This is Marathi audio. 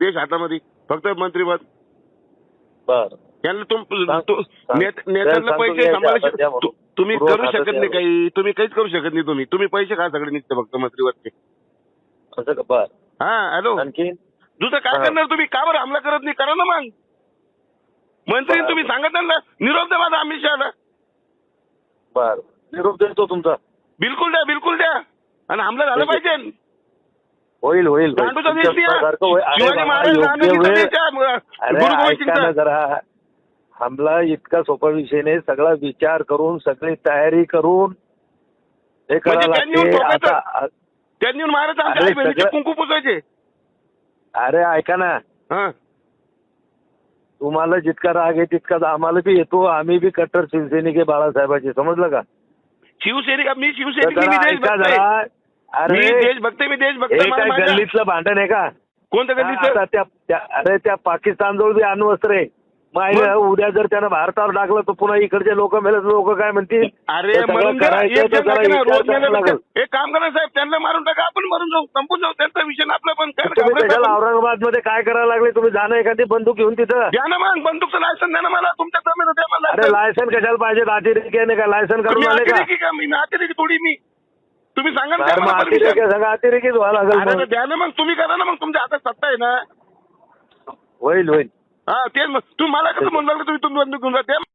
देश हातामध्ये. फक्त मंत्रीपद. बर. यांना नेत्यांना पैसे सांभाळू तुम्ही करू शकत नाही. काही. तुम्ही काहीच करू शकत नाही तुम्ही. तुम्ही पैसे खा सगळे निघते फक्त मंत्रीवरचे का? बर. हा हॅलो. आणखी? दुसरं काय. करणार तुम्ही? का बरं हमला करत नाही? करा ना मग. मंत्री. तुम्ही सांगत ना? निरोप द्या माझा अमित शहाला. बर. निरोप देतो तुमचा. बिलकुल द्या बिलकुल द्या. आणि हमला झाला. पाहिजे. होईल होईल. गांडूचा देश शिवाजी महाराज देश आहे. अरे गुरु गोविंद ऐका ना सिंगचा. जरा हमला इतका सोपा विषय नाही सगळा विचार करून सगळी तयारी करून हे म्हणजे त्यांनी. आता त्यांनी महाराज आमच्या अरे आई बहिणीचे सगळं- कुंकू पुसायचे अरे ऐका ना हा तुम्हाला जितका राग आहे तितकाच आम्हाला बी येतो आम्ही बी कट्टर शिवसैनिक आहे बाळासाहेबांचे समजलं का शिवसैनिक मी तर शिवसैनिक जरा ऐका. मी अरे देशभक्त मी देशभक्त हे. मला काय गल्लीतलं भांडण आहे का कोणतं आता गल्लीचं त्या त्या- अरे त्या पाकिस्तान जवळ बी अण्वस्त्र आहे मग आई-? उद्या जर त्यानं भारतावर टाकलं तर पुन्हा इकडचे लोक मेले लोक काय म्हणतील अरे हे सगळं मरून द्या. करायचं एक तर जण जरा लागेल ना, विचार रोज करायला मेल्याबद्दल. लागेल. एक काम करा साहेब त्यांना मारून टाका आपण मरून जाऊ संपून जाऊ त्यांचा विषय ना आपला पण काय तुम्ही घाबरायचं त्याच्याला आपण? औरंगाबादमध्ये काय करायला लागले तुम्ही जाणं एखादी बंदूक घेऊन तिथं द्या ना मग बंदूकचं लायसन द्या ना मला तुमच्या द्या मला अरे license. लायसन कशाला पाहिजे अतिरेकी आहे नाही का लायसन तुम्ही करून आले का मी थोडी मी तुम्ही सांगा ना मग मला अतिरेकी. सगळं अतिरेकीच व्हायला अरे लागेल तर मग. द्या ना मग तुम्ही करा ना मग तुमच्या हातात सत्ता आहे ना. होईल होईल. हा तेच मग. तुम्ही मला कसं म्हणलं तुम्ही तुम्ही बंदूक घेऊन जा द्या